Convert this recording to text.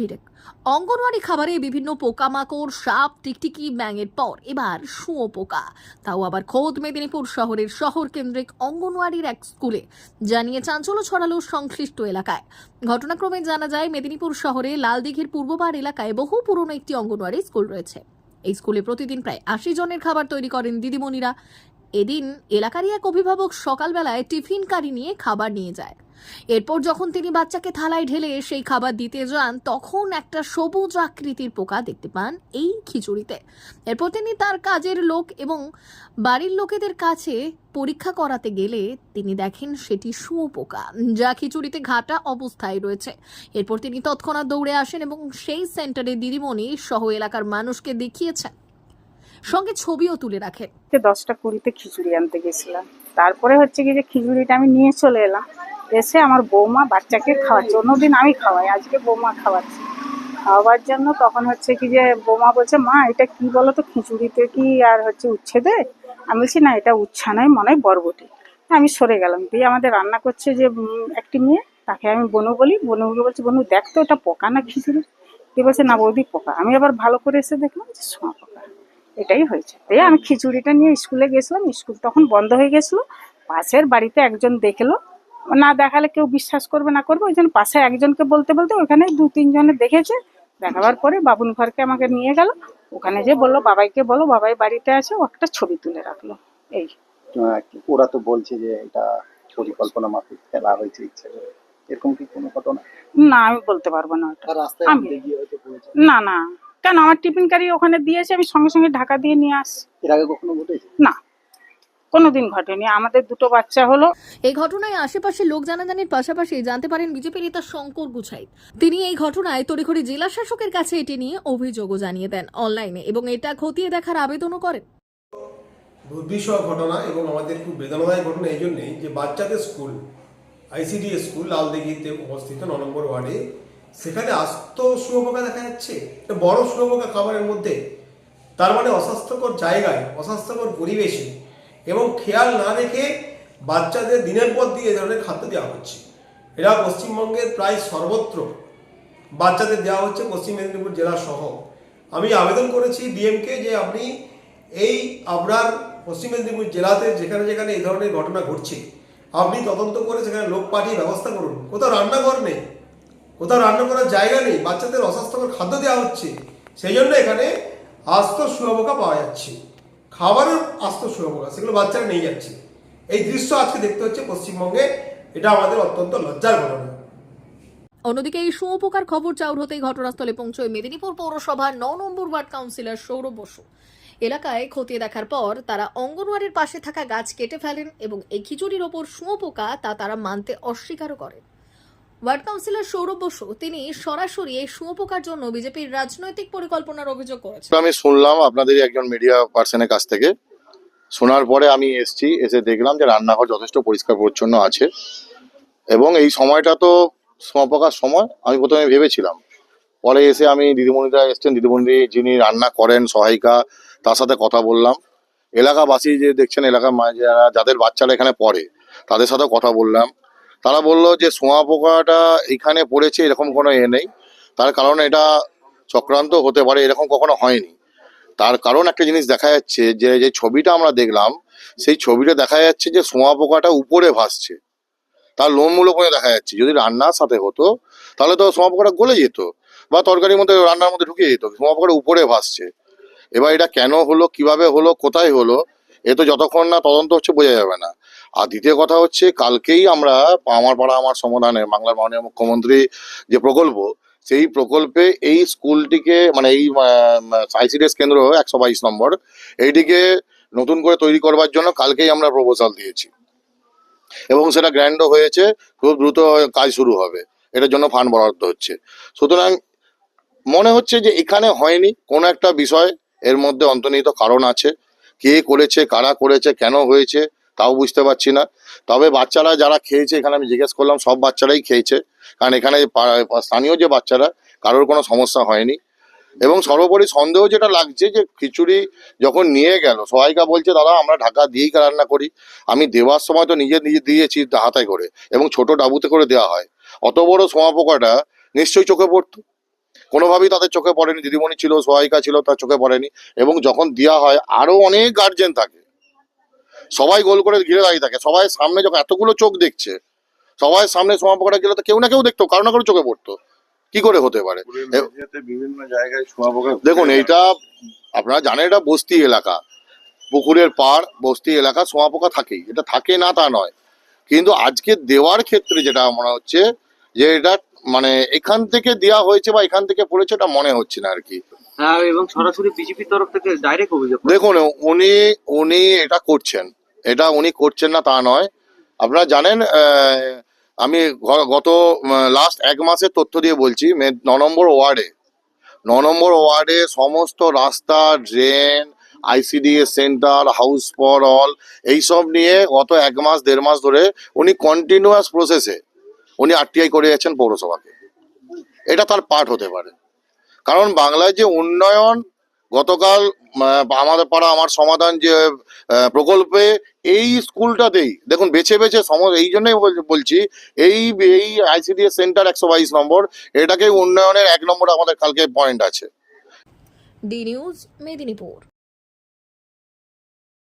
Direct anganwadi খাবারে বিভিন্ন পোকামাকড়, সাপ, টিকটিকি ব্যাঙের পর এবার শুঁয়ো পোকা। তাও আবার খোদ মেদিনীপুর শহরের শহর কেন্দ্রিক অঙ্গনওয়াড়ির এক স্কুলে জানিয়ে চাঞ্চল্য ছড়ালো সংশ্লিষ্ট এলাকায়। ঘটনাক্রমে জানা যায়, মেদিনীপুর শহরে লালদিঘির পূর্ববার এলাকায় বহু পুরনো একটি অঙ্গনওয়াড়ি স্কুল রয়েছে। এই স্কুলে প্রতিদিন প্রায় আশি জনের খাবার তৈরি করেন দিদিমণিরা। এদিন এলাকারই এক অভিভাবক সকালবেলায় টিফিন কারি নিয়ে খাবার নিয়ে যায়। এরপর যখন তিনি বাচ্চাকে থালায় ঢেলে সেই খাবার দিতে যান, তখন একটা সবুজ আকৃতির পোকা দেখতে পান এই খিচুড়িতে। এরপর তিনি তার কাজের লোক এবং বাড়ির লোকেদের কাছে পরীক্ষা করাতে গেলে তিনি দেখেন সেটি শুঁয়োপোকা, যা খিচুড়িতে ঘাটা অবস্থায় রয়েছে। এরপর তিনি তৎক্ষণাৎ দৌড়ে আসেন এবং সেই সেন্টারে দিদিমণি সহ এলাকার মানুষকে দেখিয়েছেন। সঙ্গে ছবিও তুলে রাখেন দশটা কুড়িতে খিচুড়ি আনতে গেছিলাম। তারপরে হচ্ছে কি যে খিচুড়িটা আমি নিয়ে চলে এলাম। এসে আমার বৌমা বাচ্চাকে খাওয়াচ্ছে অন্যদিন আমি খাওয়াই, আজকে বৌমা খাওয়াচ্ছে। খাওয়াবার জন্য তখন হচ্ছে কি যে বৌমা বলছে, মা, এটা কি বলো তো খিচুড়িতে কি আর হচ্ছে উচ্ছে দে আমি বলছি, না, এটা উচ্ছা নয় মনে হয় বরবটি। আমি সরে গেলাম। দিয়ে আমাদের রান্না করছে যে একটি মেয়ে, তাকে আমি বনু বলি। বনুকে বলছি, বনু, দেখ তো, এটা পোকা না খিচুড়ি? দিয়ে বলছে, না বৌদি, পোকা। আমি আবার ভালো করে এসে দেখলাম যে সোয়া পোকা। এটাই হয়েছে। তাই আমি খিচুড়িটা নিয়ে স্কুলে গেছিলাম স্কুল তখন বন্ধ হয়ে গেছিল। পাশের বাড়িতে একজন দেখল। না দেখালে কেউ বিশ্বাস করবে না করবে ওই জন্য পাশে একজনকে বলতে বলতে ওখানে দু তিনজনে দেখেছে। দেখাবার পরে বাবুন ঘরকে আমাকে নিয়ে গেল। ওখানে যে বলল বাবাইকে বলো বাবাই বাড়িতে আছে ও একটা ছবি তুলে রাখল। এই। ওরা তো বলছে যে এটা পরিকল্পনা মাফিক ফেলা হয়েছে ইচ্ছে করে। এরকম কি কোনো ঘটনা? না আমি বলতে পারব না না না। কেন আমার টিফিন কারি ওখানে দিয়েছে আমি সঙ্গে সঙ্গে ঢাকা দিয়ে নিয়ে আসি। এর আগে কখনো ঘটেছে? না। কোনোদিন ঘটেনি। আমাদের দুটো বাচ্চা হলো। এই ঘটনায় আশেপাশে লোক জানাজানির পাশাপাশি জানতে পারেন বিজেপি নেতা শঙ্কর গুছাইত তিনি এই ঘটনায় তড়িঘড়ি জেলা শাসকের কাছে এটি নিয়ে অভিযোগও জানিয়ে দেন অনলাইনে এবং এটা খতিয়ে দেখার আবেদনও করেন। দুর্বিষহ ঘটনা এবং আমাদের খুব বেদনাদায়ক ঘটনা এই জন্যেই যে বাচ্চাদের স্কুল আইসিডি স্কুল লালদিঘিতে অবস্থিত ন নম্বর ওয়ার্ডে সেখানে আস্ত শুয়োপোকা দেখা যাচ্ছে। বড় শুয়োপোকা খাবারের মধ্যে। তার মানে অস্বাস্থ্যকর জায়গায়, অস্বাস্থ্যকর পরিবেশে এবং খেয়াল না রেখে বাচ্চাদের দিনের পর দিয়ে ধরনের খাদ্য দেওয়া হচ্ছে। এরা পশ্চিমবঙ্গের প্রায় সর্বত্র বাচ্চাদের দেওয়া হচ্ছে পশ্চিম মেদিনীপুর জেলা সহ। আমি আবেদন করেছি ডিএমকে যে আপনি এই আপনার পশ্চিম মেদিনীপুর জেলাতে যেখানে যেখানে এই ধরনের ঘটনা ঘটছে, আপনি তদন্ত করে সেখানে লোক পাঠিয়ে ব্যবস্থা করুন। কোথাও রান্নাঘর নেই। কোথাও রান্না করার জায়গা নেই, বাচ্চাদের অস্বাস্থ্যকর খাদ্য দেওয়া হচ্ছে। সেই জন্য এখানে আস্ত শুয়োপোকা পাওয়া যাচ্ছে। খাবারের আস্ত শুয়োপোকা, সেগুলো বাচ্চারা নিয়ে যাচ্ছে। এই দৃশ্য আজকে দেখতে হচ্ছে পশ্চিমবঙ্গে। এটা আমাদের অত্যন্ত লজ্জার ঘটনা। অন্যদিকে এই শুঁয়োপোকার খবর চাউর হতেই ঘটনাস্থলে পৌঁছয় মেদিনীপুর পৌরসভার ন নম্বর ওয়ার্ড কাউন্সিলর সৌরভ বসু। এলাকায় খতিয়ে দেখার পর তারা অঙ্গনওয়াড়ির পাশে থাকা গাছ কেটে ফেলেন এবং এই খিচুড়ির ওপর শুঁয়োপোকা তা তারা মানতে অস্বীকারও করেন। ওয়ার্ড কাউন্সিলর সৌরভ বসু, তিনি সরাসরি এই শুঁয়োপোকার জন্য বিজেপির রাজনৈতিক পরিকল্পনার অভিযোগ করেছেন। আমি শুনলাম আপনাদেরই একজন মিডিয়া পার্সনের কাছ থেকে। শোনার পরে আমি এসছি, এসে দেখলাম যে রান্নাঘর যথেষ্ট পরিষ্কার পরিচ্ছন্ন আছে। এবং এই সময়টা তো সমপকার সময়, আমি প্রথমে ভেবেছিলাম। পরে এসে আমি দিদিমণিরা এসছেন, দিদিমণি যিনি রান্না করেন, সহায়িকা, তার সাথে কথা বললাম। এলাকাবাসী যে দেখছেন, এলাকার যারা, যাদের বাচ্চারা এখানে পড়ে, তাদের সাথে কথা বললাম। তারা বলল যে সোয়া পোকাটা এখানে পড়েছে, এরকম কোনো এ নেই। তার কারণ এটা চক্রান্ত হতে পারে, এরকম কখনো হয়নি। তার কারণ একটা জিনিস দেখা যাচ্ছে যে যে ছবিটা আমরা দেখলাম, সেই ছবিটা দেখা যাচ্ছে যে সোয়া পোকাটা উপরে ভাসছে। তার লোমগুলো করে দেখা যাচ্ছে। যদি রান্নার সাথে হতো, তাহলে তো সোয়া পোকাটা গলে যেত বা তরকারির মধ্যে রান্নার মধ্যে ঢুকে যেত সোয়া পোকাটা উপরে ভাসছে। এবার এটা কেন হলো, কীভাবে হলো, কোথায় হলো, এ তো যতক্ষণ না তদন্ত হচ্ছে বোঝা যাবে না। আর দ্বিতীয় কথা হচ্ছে, কালকেই আমরা আমার পাড়া আমার সমাধানে বাংলার মাননীয় মুখ্যমন্ত্রী যে প্রকল্প, সেই প্রকল্পে এই স্কুলটিকে মানে এই আইসিডিএস কেন্দ্র একশো বাইশ নম্বর, এইটিকে নতুন করে তৈরি করবার জন্য কালকেই আমরা প্রপোজাল দিয়েছি। এবং সেটা গ্র্যান্ডও হয়েছে, খুব দ্রুত কাজ শুরু হবে। এটার জন্য ফান্ড বরাদ্দ হচ্ছে। সুতরাং মনে হচ্ছে যে এখানে হয়নি কোনো একটা বিষয়, এর মধ্যে অন্তর্নিহিত কারণ আছে। কে করেছে, কারা করেছে, কেন হয়েছে তাও বুঝতে পারছি না। তবে বাচ্চারা যারা খেয়েছে, এখানে আমি জিজ্ঞেস করলাম, সব বাচ্চারাই খেয়েছে। কারণ এখানে স্থানীয় যে বাচ্চারা, কারোর কোনো সমস্যা হয়নি। এবং সর্বোপরি সন্দেহ যেটা লাগছে যে খিচুড়ি যখন নিয়ে গেল সহায়িকা বলছে, দাদা, আমরা ঢাকা দিয়েই রান্না করি। আমি দেওয়ার সময় তো নিজে নিজে দিয়েছি হাতে করে এবং ছোট ডাবুতে করে দেওয়া হয়। অত বড় সোয়া পোকাটা নিশ্চয়ই চোখে পড়তো। কোনোভাবেই তাদের চোখে পড়েনি। দিদিমণি ছিল সহায়িকা ছিল, তার চোখে পড়েনি। এবং যখন দেওয়া হয়, আরও অনেক গার্জেন থাকে। সবাই গোল করে ঘিরে দাঁড়িয়ে থাকে সবাই সামনে যখন এতগুলো চোখ দেখছে সবাই সামনে সমাপকটা গেলে তো কেউ না কেউ দেখতো কারও না কারও চোখে পড়তো। কি করে হতে পারে? বিভিন্ন জায়গায় শোয়াপোকা দেখুন এইটা আপনারা জানেন এটা বস্তি এলাকা। পুকুরের পাড় বস্তি এলাকা সোয়া পোকা থাকেই। এটা থাকে না তা নয়। কিন্তু আজকে দেওয়ার ক্ষেত্রে যেটা মনে হচ্ছে যে এটা মানে এখান থেকে দেওয়া হয়েছে বা এখান থেকে পড়েছে এটা মনে হচ্ছে না আর কি। হ্যাঁ এবং সরাসরি বিজেপির তরফ থেকে ডাইরেক্ট অভিযোগ দেখুন উনি উনি এটা করছেন। এটা উনি করছেন না তা নয়। আপনারা জানেন আমি গত লাস্ট এক মাসের তথ্য দিয়ে বলছি ন নম্বর ওয়ার্ডে, ন নম্বর ওয়ার্ডে সমস্ত রাস্তা drain ICDS centre house for all এইসব নিয়ে গত এক মাস, দেড় মাস ধরে উনি কন্টিনিউয়াস প্রসেসে উনি আরটিআই করে যাচ্ছেন পৌরসভাকে। এটা তার পার্ট হতে পারে। কারণ বাংলায় যে উন্নয়ন গতকাল আমাদের পাড়া আমার সমাধান যে প্রকল্পে এই স্কুলটাতেই, দেখুন, বেছে বেছে সম এই জন্যই বল- বলছি, এই এই আইসিডিএস সেন্টার একশো বাইশ নম্বর, এটাকে উন্নয়নের এক নম্বর আমাদের কালকে পয়েন্ট আছে। D news, Medinipur.